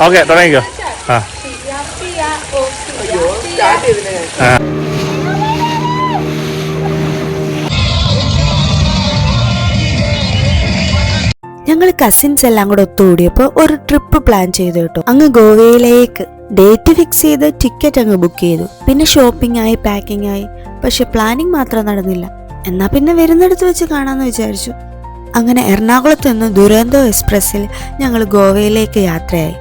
Okay തുടങ്ങിക്കോ. ആ. ആ. ഞങ്ങൾ കസിൻസ് എല്ലാം കൂടെ ഒത്തുകൂടിയപ്പോൾ ഒരു ട്രിപ്പ് പ്ലാൻ ചെയ്തു കേട്ടോ. അങ്ങ് ഗോവയിലേക്ക് ഡേറ്റ് ഫിക്സ് ചെയ്ത് ടിക്കറ്റ് അങ്ങ് ബുക്ക് ചെയ്തു. പിന്നെ ഷോപ്പിംഗ് ആയി പാക്കിംഗ് ആയി. പക്ഷെ പ്ലാനിങ് മാത്രം നടന്നില്ല. എന്നാ പിന്നെ വരുന്നിടത്ത് വെച്ച് കാണാന്ന് വിചാരിച്ചു. അങ്ങനെ എറണാകുളത്ത് നിന്ന് ദുരന്തോ എക്സ്പ്രസ്സിൽ ഞങ്ങൾ ഗോവയിലേക്ക് യാത്രയായി.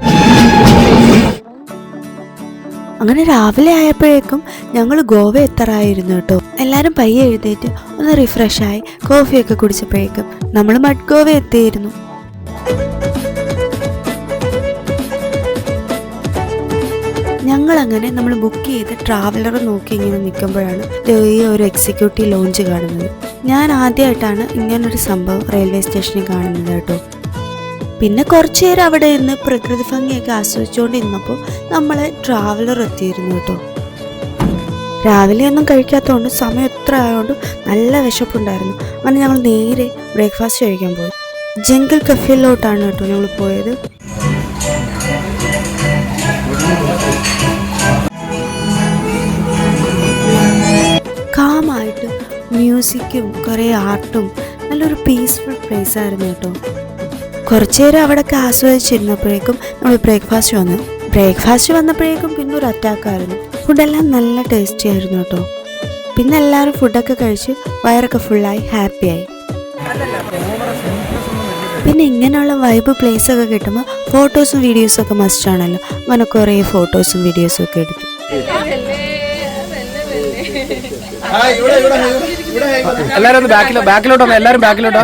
അങ്ങനെ രാവിലെ ആയപ്പോഴേക്കും ഞങ്ങൾ ഗോവ എത്തറായിരുന്നു കേട്ടോ. എല്ലാവരും പയ്യെ എഴുന്നേറ്റ് ഒന്ന് റിഫ്രഷ് ആയി കോഫിയൊക്കെ കുടിച്ചപ്പോഴേക്കും നമ്മൾ മഡ് ഗോവ എത്തിയിരുന്നു. ഞങ്ങളങ്ങനെ നമ്മൾ ബുക്ക് ചെയ്ത് ട്രാവലർ നോക്കി ഇങ്ങനെ നിൽക്കുമ്പോഴാണ് ഈ ഒരു എക്സിക്യൂട്ടീവ് ലോഞ്ച് കാണുന്നത്. ഞാൻ ആദ്യമായിട്ടാണ് ഇങ്ങനൊരു സംഭവം റെയിൽവേ സ്റ്റേഷനിൽ കാണുന്നത് കേട്ടോ. പിന്നെ കുറച്ചു നേരം അവിടെ ഇരുന്ന് പ്രകൃതി ഭംഗിയൊക്കെ ആസ്വദിച്ചുകൊണ്ട് ഇരുന്നപ്പോൾ നമ്മളെ ട്രാവലർ എത്തിയിരുന്നു കേട്ടോ. രാവിലെ ഒന്നും കഴിക്കാത്തതുകൊണ്ട് സമയം എത്ര ആയതുകൊണ്ട് നല്ല വിശപ്പുണ്ടായിരുന്നു. അങ്ങനെ ഞങ്ങൾ നേരെ ബ്രേക്ക്ഫാസ്റ്റ് കഴിക്കാൻ പോയി. ജംഗിൾ കഫേയിലോട്ടാണ് കേട്ടോ ഞങ്ങൾ പോയത്. മ്യൂസിക്കും കുറേ ആർട്ടും. നല്ലൊരു പീസ്ഫുൾ പ്ലേസ് ആയിരുന്നു കേട്ടോ. കുറച്ചു നേരം അവിടെയൊക്കെ ആസ്വദിച്ചിരുന്നപ്പോഴേക്കും നമ്മൾ ബ്രേക്ക്ഫാസ്റ്റ് വന്നു. ബ്രേക്ക്ഫാസ്റ്റ് വന്നപ്പോഴേക്കും പിന്നെ ഒരു അറ്റാക്കായിരുന്നു ഫുഡെല്ലാം നല്ല ടേസ്റ്റി ആയിരുന്നു കേട്ടോ. പിന്നെ എല്ലാവരും ഫുഡൊക്കെ കഴിച്ച് വയറൊക്കെ ഫുള്ളായി ഹാപ്പിയായി പിന്നെ ഇങ്ങനെയുള്ള വൈബ് പ്ലേസ് ഒക്കെ കിട്ടുമ്പോൾ ഫോട്ടോസും വീഡിയോസും ഒക്കെ മസ്റ്റ് ആണല്ലോ. അങ്ങനെ കുറേ ഫോട്ടോസും വീഡിയോസും ഒക്കെ എടുത്തു. എല്ലാരും ഒന്ന് ബാക്കിലോ ബാക്കിലോട്ടോ ഒന്ന് എല്ലാരും ബാക്കിലോട്ടോ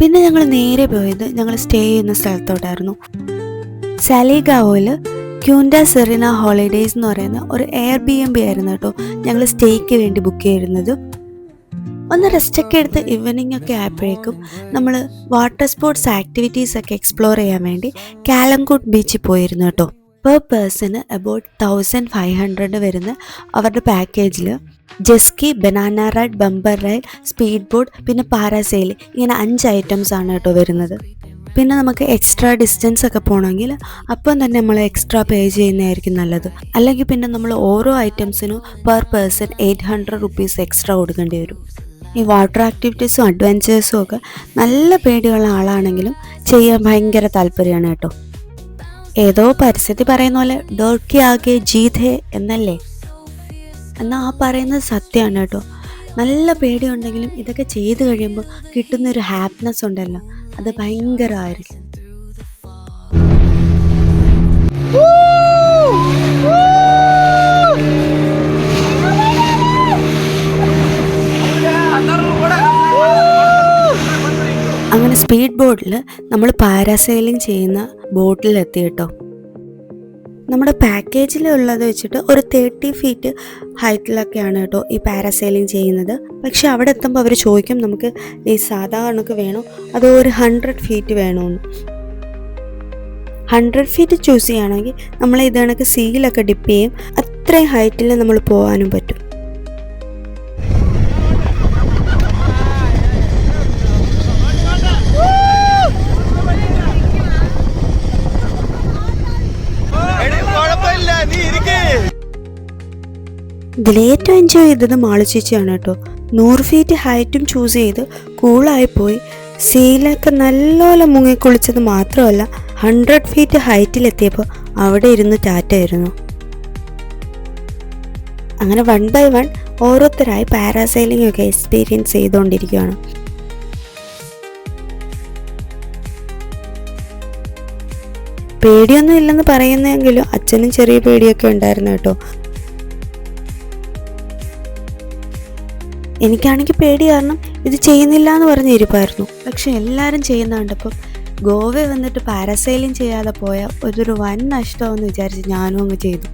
പിന്നെ ഞങ്ങൾ നേരെ പോയത് ഞങ്ങൾ സ്റ്റേ ചെയ്യുന്ന സ്ഥലത്തോട്ടായിരുന്നു. സാലിഗാവോയിൽ ക്യൂൻഡ സെറിന ഹോളിഡേയ്സ് എന്ന് പറയുന്ന ഒരു എയർ ബി എം ബി ആയിരുന്നു കേട്ടോ ഞങ്ങൾ സ്റ്റേക്ക് വേണ്ടി ബുക്ക് ചെയ്തിരുന്നത്. ഒന്ന് റെസ്റ്റ് ഒക്കെ എടുത്ത് ഈവനിങ് ഒക്കെ ആയപ്പോഴേക്കും നമ്മൾ വാട്ടർ സ്പോർട്സ് ആക്ടിവിറ്റീസ് ഒക്കെ എക്സ്പ്ലോർ ചെയ്യാൻ വേണ്ടി കാലംകൂട്ട് ബീച്ചിൽ പോയിരുന്നു കേട്ടോ. Per person about thousand five hundred വരുന്ന അവരുടെ പാക്കേജിൽ jet ski banana ride bumper ride speed boat പിന്നെ പാരാസെയിൽ ഇങ്ങനെ അഞ്ച് ഐറ്റംസ് ആണ് കേട്ടോ വരുന്നത്. പിന്നെ നമുക്ക് എക്സ്ട്രാ ഡിസ്റ്റൻസ് ഒക്കെ പോകണമെങ്കിൽ അപ്പം തന്നെ നമ്മൾ എക്സ്ട്രാ പേ ചെയ്യുന്നതായിരിക്കും നല്ലത്. അല്ലെങ്കിൽ പിന്നെ നമ്മൾ ഓരോ ഐറ്റംസിനും per person eight hundred rupees extra കൊടുക്കേണ്ടി വരും. ഈ വാട്ടർ ആക്ടിവിറ്റീസും അഡ്വഞ്ചേഴ്സും ഒക്കെ നല്ല പേടിയുള്ള ആളാണെങ്കിലും ചെയ്യാൻ ഭയങ്കര താല്പര്യമാണ് കേട്ടോ. ഏതോ പരസ്യത്തിൽ പറയുന്ന പോലെ ഡോർക്കി ആകെ ജീതേ എന്നല്ലേ? എന്നാൽ ആ പറയുന്നത് സത്യമാണ് കേട്ടോ. നല്ല പേടിയുണ്ടെങ്കിലും ഇതൊക്കെ ചെയ്ത് കഴിയുമ്പോൾ കിട്ടുന്നൊരു ഹാപ്പിനെസ് ഉണ്ടല്ലോ. അത് ഭയങ്കരമായിരിക്കും. സ്പീഡ് ബോട്ടിൽ നമ്മൾ പാരാസെയിലിംഗ് ചെയ്യുന്ന ബോട്ടിലെത്തി കേട്ടോ നമ്മുടെ പാക്കേജിലുള്ളത് വെച്ചിട്ട് ഒരു തേർട്ടി ഫീറ്റ് ഹൈറ്റിലൊക്കെയാണ് കേട്ടോ ഈ പാരാസെയിലിംഗ് ചെയ്യുന്നത്. പക്ഷെ അവിടെ എത്തുമ്പോൾ അവർ ചോദിക്കും നമുക്ക് ഈ സാധാ കണക്ക് വേണോ? അതോ ഒരു ഹൺഡ്രഡ് ഫീറ്റ് വേണോന്ന് ഹൺഡ്രഡ് ഫീറ്റ് ചൂസ് ചെയ്യുകയാണെങ്കിൽ നമ്മൾ ഇത് കണക്ക് സീലൊക്കെ ഡിപ്പ് ചെയ്യും. അത്രയും ഹൈറ്റിൽ നമ്മൾ പോകാനും പറ്റും. ഇതിലേറ്റവും എൻജോയ് ചെയ്തത് മാളി ചേച്ചിയാണ് കേട്ടോ. നൂറ് ഫീറ്റ് ഹൈറ്റും ചൂസ് ചെയ്ത് കൂളായി പോയി. സീലൊക്കെ നല്ലപോലെ മുങ്ങിക്കുളിച്ചത് മാത്രമല്ല ഹൺഡ്രഡ് ഫീറ്റ് ഹൈറ്റിലെത്തിയപ്പോൾ അവിടെ ഇരുന്ന് ടാറ്റായിരുന്നു അങ്ങനെ വൺ ബൈ വൺ ഓരോരുത്തരായി പാരാസൈലിംഗ് ഒക്കെ എക്സ്പീരിയൻസ് ചെയ്തുകൊണ്ടിരിക്കുകയാണ്. പേടിയൊന്നും ഇല്ലെന്ന് പറയുന്നെങ്കിലും അച്ഛനും ചെറിയ പേടിയൊക്കെ ഉണ്ടായിരുന്നു കേട്ടോ. എനിക്കാണെങ്കിൽ പേടി കാരണം ഇത് ചെയ്യുന്നില്ല എന്ന് പറഞ്ഞിരിപ്പായിരുന്നു പക്ഷെ എല്ലാവരും ചെയ്യുന്ന കണ്ടപ്പം ഗോവ വന്നിട്ട് പാരസൈലിംഗ് ചെയ്യാതെ പോയ ഒരു വൻ നഷ്ടമെന്ന് വിചാരിച്ച് ഞാനും അങ്ങ് ചെയ്തു.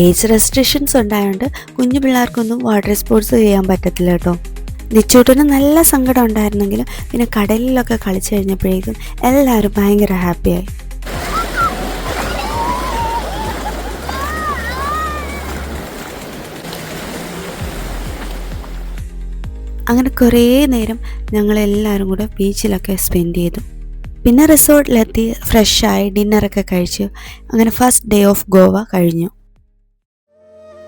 ഏജ് റെസ്ട്രിക്ഷൻസ് ഉണ്ടായതുകൊണ്ട് കുഞ്ഞു പിള്ളേർക്കൊന്നും വാട്ടർ സ്പോർട്സ് ചെയ്യാൻ പറ്റത്തില്ല കേട്ടോ. നിച്ചൂട്ടിന് നല്ല സങ്കടം ഉണ്ടായിരുന്നെങ്കിലും പിന്നെ കടലിലൊക്കെ കളിച്ചു കഴിഞ്ഞപ്പോഴേക്കും എല്ലാവരും ഭയങ്കര ഹാപ്പിയായി. അങ്ങനെ കുറേ നേരം ഞങ്ങളെല്ലാവരും കൂടെ ബീച്ചിലൊക്കെ സ്പെൻഡ് ചെയ്തു. പിന്നെ റിസോർട്ടിലെത്തി ഫ്രഷായി ഡിന്നറൊക്കെ കഴിച്ചു. അങ്ങനെ ഫസ്റ്റ് ഡേ ഓഫ് ഗോവ കഴിഞ്ഞു.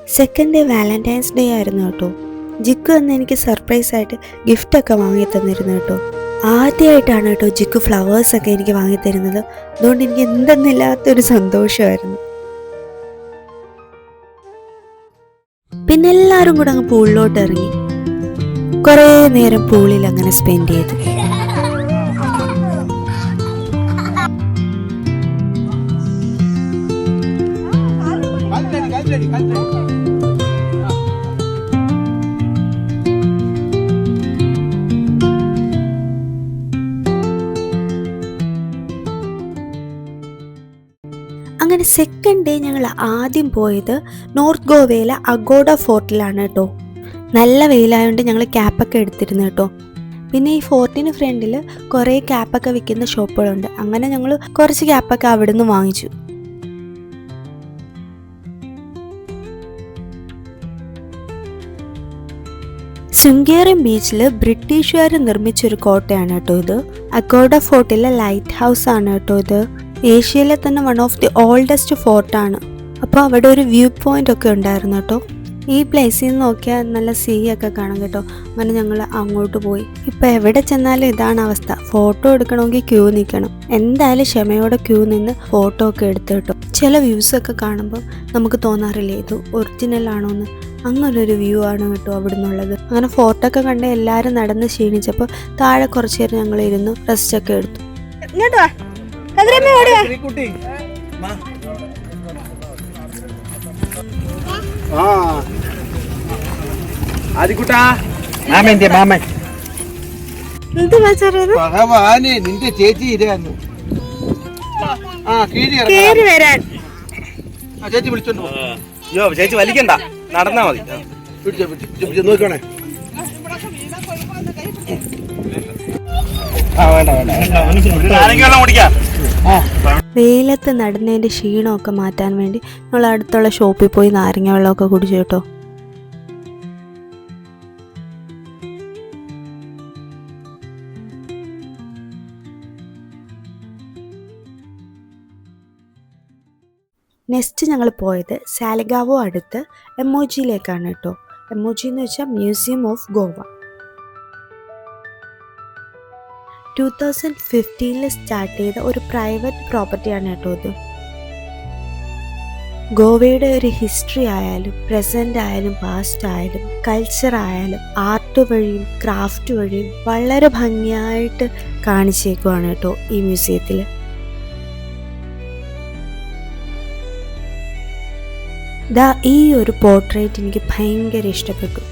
സെക്കൻഡ് ഡേ വാലന്റൈൻസ് ഡേ ആയിരുന്നു കേട്ടോ. ജിക്കു അന്ന് എനിക്ക് സർപ്രൈസ് ആയിട്ട് ഗിഫ്റ്റൊക്കെ വാങ്ങി തന്നിരുന്നു കേട്ടോ. ആദ്യമായിട്ടാണ് കേട്ടോ ജിക്കു ഫ്ലവേഴ്സ് ഒക്കെ എനിക്ക് വാങ്ങി തരുന്നത്. അതുകൊണ്ട് എനിക്ക് എന്തെന്നില്ലാത്തൊരു സന്തോഷമായിരുന്നു. പിന്നെ എല്ലാവരും കൂടെ അങ്ങ് പൂളിലോട്ട് ഇറങ്ങി. കുറേ നേരം പൂളിൽ അങ്ങനെ സ്പെൻഡ് ചെയ്തു. അങ്ങനെ സെക്കൻഡ് ഡേ ഞങ്ങൾ ആദ്യം പോയത് നോർത്ത് ഗോവയിലെ അഗോഡ ഫോർട്ടിലാണ് കേട്ടോ. നല്ല വെയിലായതുകൊണ്ട് ഞങ്ങൾ ക്യാപ്പൊക്കെ എടുത്തിരുന്നു കേട്ടോ. പിന്നെ ഈ ഫോർട്ടിന് ഫ്രണ്ടിൽ കുറേ ക്യാപ്പൊക്കെ വിൽക്കുന്ന ഷോപ്പുകളുണ്ട്. അങ്ങനെ ഞങ്ങൾ കുറച്ച് ക്യാപ്പൊക്കെ അവിടെ നിന്ന് വാങ്ങിച്ചു. ശൃംഗേറിയം ബീച്ചിൽ ബ്രിട്ടീഷുകാർ നിർമ്മിച്ചൊരു കോട്ടയാണ് കേട്ടോ ഇത്. അക്കോഡ ഫോർട്ടിലെ ലൈറ്റ് ഹൗസ് ആണ് കേട്ടോ ഇത്. ഏഷ്യയിലെ തന്നെ വൺ ഓഫ് ദി ഓൾഡസ്റ്റ് ഫോർട്ടാണ് അപ്പോൾ അവിടെ ഒരു വ്യൂ പോയിന്റ് ഒക്കെ ഉണ്ടായിരുന്നു കേട്ടോ. ഈ പ്ലേസിൽ നിന്ന് നോക്കിയാൽ നല്ല സീ ഒക്കെ കാണാം കേട്ടോ. അങ്ങനെ ഞങ്ങൾ അങ്ങോട്ട് പോയി. ഇപ്പം എവിടെ ചെന്നാലും ഇതാണ് അവസ്ഥ. ഫോട്ടോ എടുക്കണമെങ്കിൽ ക്യൂ നിൽക്കണം. എന്തായാലും ക്ഷമയോടെ ക്യൂ നിന്ന് ഫോട്ടോ ഒക്കെ എടുത്ത് കിട്ടും. ചില വ്യൂസ് ഒക്കെ കാണുമ്പോൾ നമുക്ക് തോന്നാറില്ലേ ഇത് ഒറിജിനൽ ആണോ എന്ന് അങ്ങനൊരു വ്യൂ ആണ് കേട്ടോ അവിടെ നിന്നുള്ളത് അങ്ങനെ ഫോട്ടോ ഒക്കെ കണ്ട് എല്ലാവരും നടന്ന് ക്ഷീണിച്ചപ്പോൾ താഴെ കുറച്ച് നേരം ഞങ്ങൾ ഇരുന്ന് റെസ്റ്റ് ഒക്കെ എടുത്തു. ഇങ്ങോട്ട് ആ. ആദിക്കുട്ടാ. മാമൻ മാമൻ? ഭഗവാനെ നിന്റെ ചേച്ചി ഇരായിരുന്നു ആ കീഴി വരാൻ. ആ ചേച്ചി വിളിച്ചോണ്ട്. അയ്യോ ചേച്ചി വലിക്കണ്ട. നടന്നാ മതി. പിടിച്ചോ, പിടിച്ചോ, നോക്കണേ ആ വേണ്ട വേണ്ട. ആരെങ്കിലും കുടിക്കാം. വെയിലത്ത് നടന്നതിന്റെ ക്ഷീണമൊക്കെ മാറ്റാൻ വേണ്ടി ഞങ്ങൾ അടുത്തുള്ള ഷോപ്പിൽ പോയി നാരങ്ങ വെള്ളമൊക്കെ കുടിച്ചു കേട്ടോ. നെക്സ്റ്റ് ഞങ്ങൾ പോയത് സാലഗാവോ അടുത്ത് എമോജിയിലേക്കാണ് കേട്ടോ. എമോജി എന്ന് വെച്ചാൽ museum of Goa two thousand ഫിഫ്റ്റീനിൽ start ചെയ്ത ഒരു പ്രൈവറ്റ് പ്രോപ്പർട്ടിയാണ് കേട്ടോ ഇത്. ഗോവയുടെ ഒരു ഹിസ്റ്ററി ആയാലും പ്രസന്റ് ആയാലും പാസ്റ്റ് ആയാലും കൾച്ചർ ആയാലും ആർട്ട് വഴിയും ക്രാഫ്റ്റ് വഴിയും വളരെ ഭംഗിയായിട്ട് കാണിച്ചേക്കുവാണ് കേട്ടോ ഈ മ്യൂസിയത്തിൽ ദാ ഈ ഒരു പോർട്രേറ്റ് എനിക്ക് ഭയങ്കര ഇഷ്ടപ്പെട്ടു.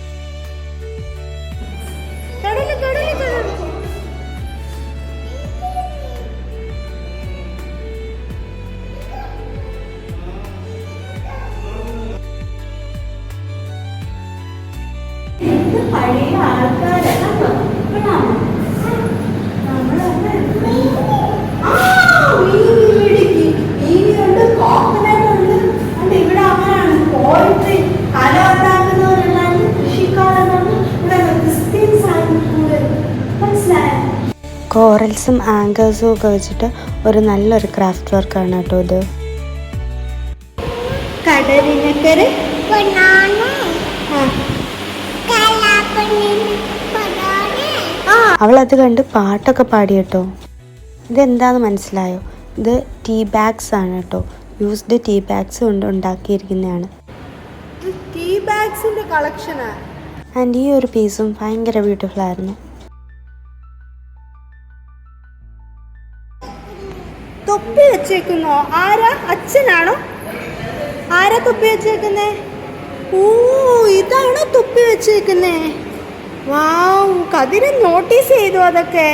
കോറൽസും ആങ്കേഴ്സും ഒക്കെ വെച്ചിട്ട് ഒരു നല്ലൊരു ക്രാഫ്റ്റ് വർക്കാണ് കേട്ടോ ഇത്. കടലിനക്കരെ? അവൾ അത് കണ്ട് പാട്ടൊക്കെ പാടി കേട്ടോ. ഇതെന്താന്ന് മനസ്സിലായോ? ഇത് ടീ ബാഗ്സ് ആണ് കേട്ടോ. യൂസ്ഡ് ടീ ബാഗ്സ് കൊണ്ട് ഉണ്ടാക്കിയിരിക്കുന്നതാണ്. ടീ ബാഗ്സിന്റെ കളക്ഷനാണ് ആൻഡ് ഈ ഒരു പീസും ഭയങ്കര ബ്യൂട്ടിഫുൾ ആയിരുന്നു. തൊപ്പി വെച്ചേക്കുന്നോ ആരാ? അച്ഛനാണോ? ആരാ തുപ്പി വെച്ചേക്കുന്നേ? ഓ ഇതാണോ തുപ്പി വെച്ചേക്കുന്നേ? വാവ് കതിരൻ നോട്ടീസ് ചെയ്തു അതൊക്കെ.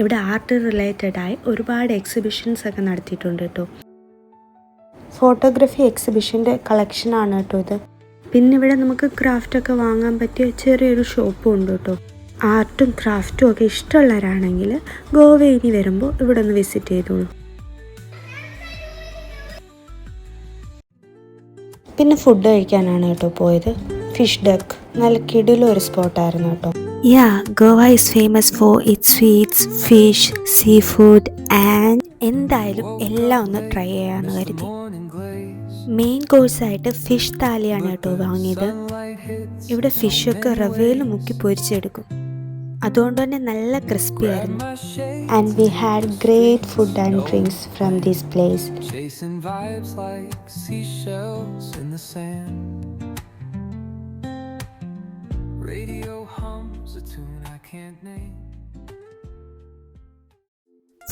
ഇവിടെ ആർട്ട് റിലേറ്റഡ് ആയി ഒരുപാട് എക്സിബിഷൻസ് ഒക്കെ നടത്തിയിട്ടുണ്ട് കേട്ടോ. ഫോട്ടോഗ്രാഫി എക്സിബിഷന്റെ കളക്ഷനാണ് കേട്ടോ ഇത്. പിന്നെ ഇവിടെ നമുക്ക് ക്രാഫ്റ്റ് ഒക്കെ വാങ്ങാൻ പറ്റിയ ചെറിയൊരു ഷോപ്പും ഉണ്ട് കേട്ടോ. ആർട്ടും ക്രാഫ്റ്റും ഒക്കെ ഇഷ്ടമുള്ളവരാണെങ്കിൽ ഗോവ ഇനി വരുമ്പോൾ ഇവിടെ ഒന്ന് വിസിറ്റ് ചെയ്തോളൂ. പിന്നെ ഫുഡ് കഴിക്കാനാണ് കേട്ടോ പോയത്. ഫിഷ് ഡക്ക് നല്ല കിടിലും ഒരു സ്പോട്ടായിരുന്നു കേട്ടോ. Yeah Goa is famous for it sweets fish seafood and എന്തായാലും എല്ലാം ഒന്ന് ട്രൈ ചെയ്യാമെന്ന് കരുതി. മെയിൻ കോഴ്സായിട്ട് ഫിഷ് താലിയാണ് കേട്ടോ വാങ്ങിയത്. ഇവിടെ ഫിഷൊക്കെ റവയിൽ മുക്കി പൊരിച്ചെടുക്കും. അതുകൊണ്ട് തന്നെ നല്ല ക്രിസ്പി ആയിരുന്നു. And we had great food and drinks from these place.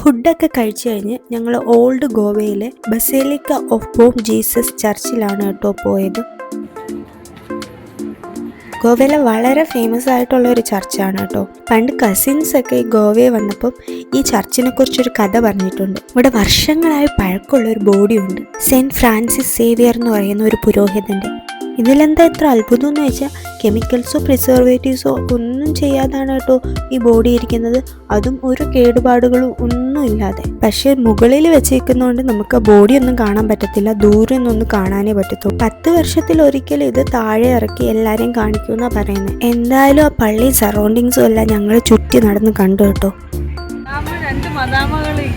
ഫുഡൊക്കെ കഴിച്ചു കഴിഞ്ഞ് ഞങ്ങൾ ഓൾഡ് ഗോവയിലെ ബസേലിക്ക ഓഫ് ബോം ജീസസ് ചർച്ചിലാണ് കേട്ടോ പോയത്. ഗോവയിലെ വളരെ ഫേമസ് ആയിട്ടുള്ള ഒരു ചർച്ചാണ് കേട്ടോ. പണ്ട് കസിൻസ് ഒക്കെ ഈ വന്നപ്പോൾ വന്നപ്പം ഈ ചർച്ചിനെ കുറിച്ചൊരു കഥ പറഞ്ഞിട്ടുണ്ട്. ഇവിടെ വർഷങ്ങളായി പഴക്കമുള്ള ഒരു ബോഡിയുണ്ട് സെന്റ് ഫ്രാൻസിസ് സേവിയർ എന്ന് പറയുന്ന ഒരു പുരോഹിതന്റെ ഇതിലെന്താ ഇത്ര അത്ഭുതം എന്ന് വെച്ചാൽ കെമിക്കൽസോ പ്രിസർവേറ്റീവ്സോ ഒന്നും ചെയ്യാതാണ് കേട്ടോ ഈ ബോഡി ഇരിക്കുന്നത്. അതും ഒരു കേടുപാടുകളും ഒന്നും ഇല്ലാതെ. പക്ഷേ മുകളിൽ വെച്ചേക്കുന്നതുകൊണ്ട് നമുക്ക് ബോഡി ഒന്നും കാണാൻ പറ്റത്തില്ല. ദൂരെ നിന്നൊന്നും കാണാനേ പറ്റത്തുള്ളൂ. പത്ത് വർഷത്തിൽ ഒരിക്കൽ ഇത് താഴെ ഇറക്കി എല്ലാവരെയും കാണിക്കുമെന്നാണ് പറയുന്നത് എന്തായാലും ആ പള്ളി സറൗണ്ടിങ്സും എല്ലാം ഞങ്ങൾ ചുറ്റി നടന്ന് കണ്ടു കേട്ടോ. രണ്ട് മദാമകളെ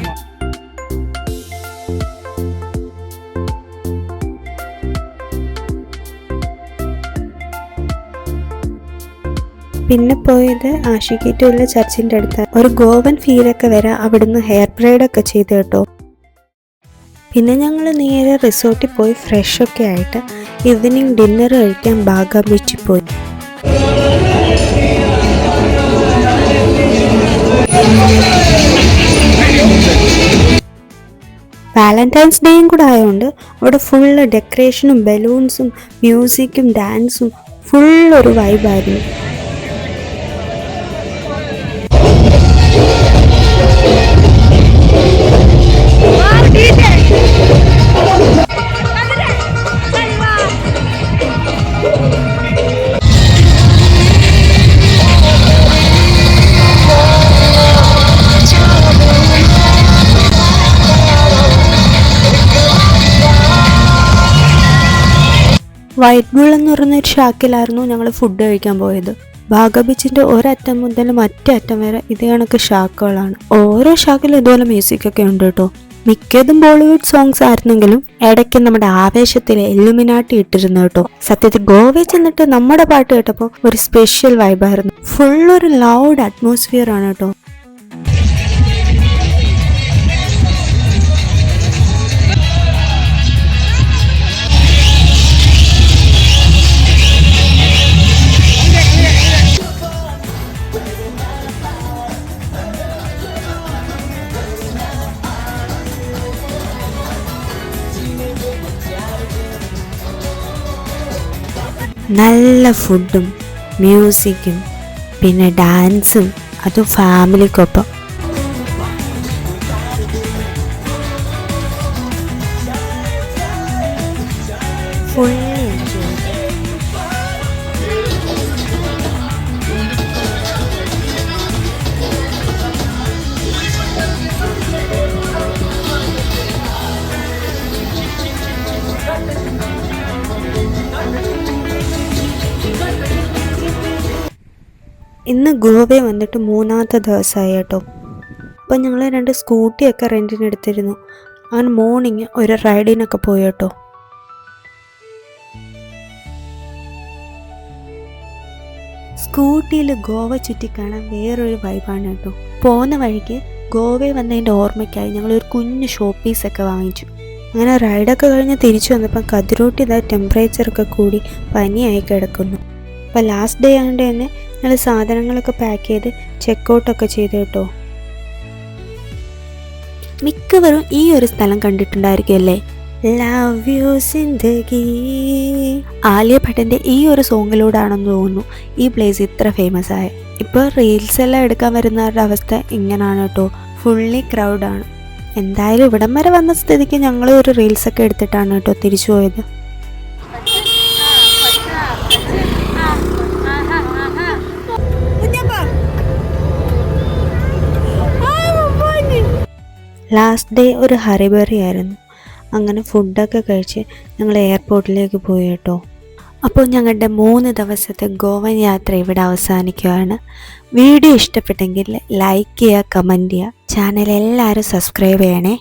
പിന്നെ പോയത് ആഷിക്കിറ്റുള്ള ചർച്ചിന്റെ അടുത്ത് ഒരു ഗോവൻ ഫീലൊക്കെ വരാം അവിടുന്ന് ഹെയർ ബ്രൈഡ് ഒക്കെ ചെയ്ത് കേട്ടോ. പിന്നെ ഞങ്ങൾ നേരെ റിസോർട്ടിൽ പോയി ഫ്രഷ് ഒക്കെ ആയിട്ട് ഈവനിങ് ഡിന്നർ കഴിക്കാൻ ബാഗ ബീച്ചിൽ പോയി. വാലന്റൈൻസ് ഡേയും കൂടെ ആയതുകൊണ്ട് അവിടെ ഫുള്ള് ഡെക്കറേഷനും ബലൂൺസും മ്യൂസിക്കും ഡാൻസും ഫുൾ ഒരു വൈബായിരുന്നു വൈറ്റ് ബുൾ എന്ന് പറയുന്ന ഒരു ഷാക്കിലായിരുന്നു ഞങ്ങൾ ഫുഡ് കഴിക്കാൻ പോയത്. ബാഗ ബീച്ചിന്റെ ഒരറ്റം മുതൽ മറ്റേ അറ്റം വരെ ഇതേ കണക്ക് ഷാക്കുകളാണ്. ഓരോ ഷാക്കിലും ഇതുപോലെ മ്യൂസിക് ഒക്കെ ഉണ്ട് കേട്ടോ. മിക്കതും ബോളിവുഡ് സോങ്സ് ആയിരുന്നെങ്കിലും ഇടയ്ക്ക് നമ്മുടെ ആവേശത്തിൽ എല്ലുമിനാട്ടി ഇട്ടിരുന്നു കേട്ടോ. സത്യത്തിൽ ഗോവയിൽ ചെന്നിട്ട് നമ്മുടെ പാട്ട് കേട്ടപ്പോൾ ഒരു സ്പെഷ്യൽ വൈബായിരുന്നു ഫുൾ ഒരു ലൗഡ് അറ്റ്മോസ്ഫിയർ ആണ് കേട്ടോ. നല്ല ഫുഡും മ്യൂസിക്കും പിന്നെ ഡാൻസും അതും ഫാമിലിക്കൊപ്പം ഇന്ന് ഗോവയെ വന്നിട്ട് മൂന്നാമത്തെ ദിവസമായി കേട്ടോ. അപ്പം ഞങ്ങൾ രണ്ട് സ്കൂട്ടിയൊക്കെ റെന്റിന് എടുത്തിരുന്നു. അങ്ങനെ മോർണിംഗ് ഒരു റൈഡിനൊക്കെ പോയി കേട്ടോ. സ്കൂട്ടിയിൽ ഗോവ ചുറ്റിക്കാണാൻ വേറൊരു വൈബാണ് കേട്ടോ. പോകുന്ന വഴിക്ക് ഗോവയിൽ വന്നതിന്റെ ഓർമ്മയ്ക്കായി ഞങ്ങൾ ഒരു കുഞ്ഞു ഷോപ്പ് പീസൊക്കെ വാങ്ങിച്ചു. അങ്ങനെ റൈഡൊക്കെ കഴിഞ്ഞ് തിരിച്ചു വന്നപ്പം കതിരോട്ടി ടെമ്പറേച്ചറൊക്കെ കൂടി പനിയായി കിടക്കുന്നു. അപ്പോൾ ലാസ്റ്റ് ഡേ ആയതുകൊണ്ട് തന്നെ ഞങ്ങൾ സാധനങ്ങളൊക്കെ പാക്ക് ചെയ്ത് ചെക്ക് ചെക്കൗട്ടൊക്കെ ചെയ്ത് കേട്ടോ. മിക്കവരും ഈ ഒരു സ്ഥലം കണ്ടിട്ടുണ്ടായിരിക്കും അല്ലേ? ലവ് യു സിന്ദഗി ആലിയ ഭട്ടന്റെ ഈ ഒരു സോങ്ങിലൂടെയാണെന്ന് തോന്നുന്നു ഈ പ്ലേസ് ഇത്ര ഫേമസ് ആയ. ഇപ്പോൾ റീൽസ് എല്ലാം എടുക്കാൻ വരുന്നവരുടെ അവസ്ഥ ഇങ്ങനെയാണ് കേട്ടോ. ഫുള്ളി ക്രൗഡാണ് എന്തായാലും ഇവിടം വരെ വന്ന സ്ഥിതിക്ക് ഞങ്ങൾ ഒരു റീൽസ് ഒക്കെ എടുത്തിട്ടാണ് കേട്ടോ തിരിച്ചു പോയത്. ലാസ്റ്റ് ഡേ ഒരു ഹറിബറി ആയിരുന്നു. അങ്ങനെ ഫുഡൊക്കെ കഴിച്ച് ഞങ്ങൾ എയർപോർട്ടിലേക്ക് പോയി കേട്ടോ. അപ്പോൾ ഞങ്ങളുടെ മൂന്ന് ദിവസത്തെ ഗോവൻ യാത്ര ഇവിടെ അവസാനിക്കുകയാണ്. വീഡിയോ ഇഷ്ടപ്പെട്ടെങ്കിൽ ലൈക്ക് ചെയ്യുക കമന്റ് ചെയ്യുക. ചാനൽ എല്ലാവരും സബ്സ്ക്രൈബ് ചെയ്യണേ.